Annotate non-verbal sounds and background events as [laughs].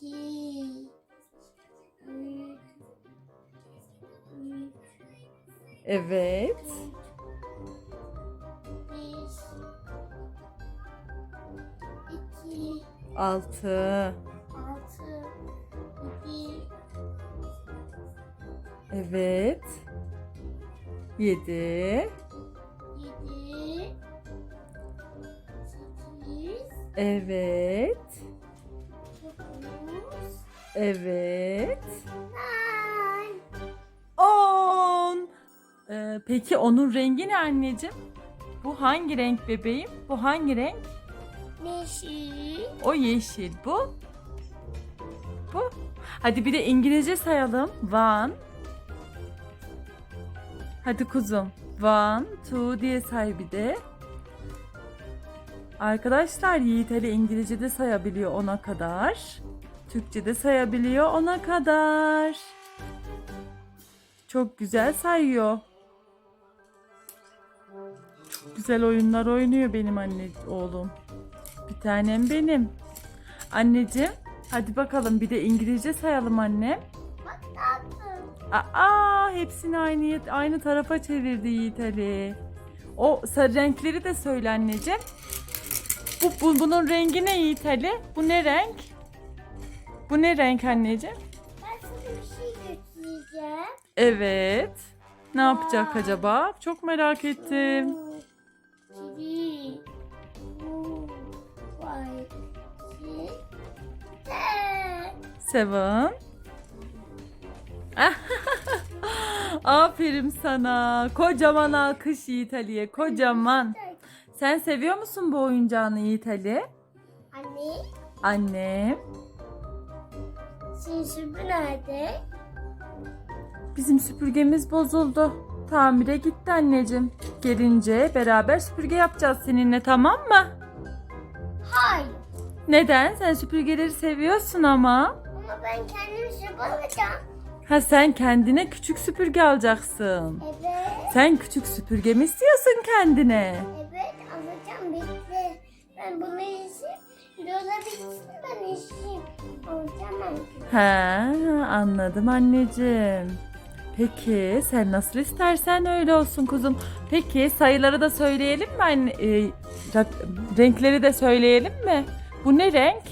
iki, üç, üç, Evet. beş, iki, Altı. altı, yedi, Evet. Yedi. yedi, sekiz, Evet. Evet. On. Ee, peki onun rengi ne anneciğim? Bu hangi renk bebeğim? Bu hangi renk? Yeşil, O yeşil. Bu? Bu? Hadi bir de İngilizce sayalım. One. Hadi kuzum. One, two diye say bir de. Arkadaşlar Yiğit Ali İngilizce'de sayabiliyor ona kadar. Türkçe'de sayabiliyor ona kadar. Çok güzel sayıyor. Çok güzel oyunlar oynuyor benim anne oğlum. Bir tanem benim. Anneciğim hadi bakalım bir de İngilizce sayalım anne. Aa hepsini aynı aynı tarafa çevirdi Yiğit Ali. O sarı renkleri de söyle anneciğim. Bu, bu bunun rengi ne Yiğit Ali? Bu ne renk? Bu ne renk anneciğim? Ben sana bir şey götüreceğim. Evet. Ne yapacak acaba? Çok merak ettim. Ten. Seven. [laughs] Aferin sana. Kocaman alkış Yiğit Ali'ye. Kocaman. Sen seviyor musun bu oyuncağını Yiğit Ali? Anne, Annem. Senin süpür nerede? Bizim süpürgemiz bozuldu. Tamire gitti anneciğim. Gelince beraber süpürge yapacağız seninle tamam mı? Hayır. Neden? Sen süpürgeleri seviyorsun ama. Ama ben kendim süpür alacağım. Ha sen kendine küçük süpürge alacaksın. Evet. Sen küçük süpürge mi istiyorsun kendine? Evet alacağım bekle. He anladım anneciğim. Peki sen nasıl istersen öyle olsun kuzum. Peki sayıları da söyleyelim mi anne? e, renkleri de söyleyelim mi? Bu ne renk?